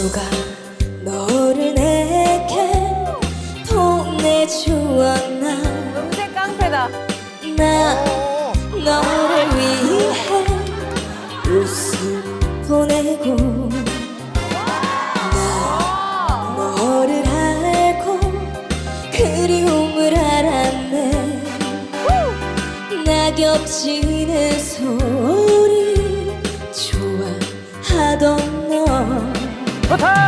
누가 너를 내게 보내주었나 음색 깡패다. 나 오. 너를 위해 웃음 보내고 나 너를 알고 그리움을 알았네 낙엽 지는 何晨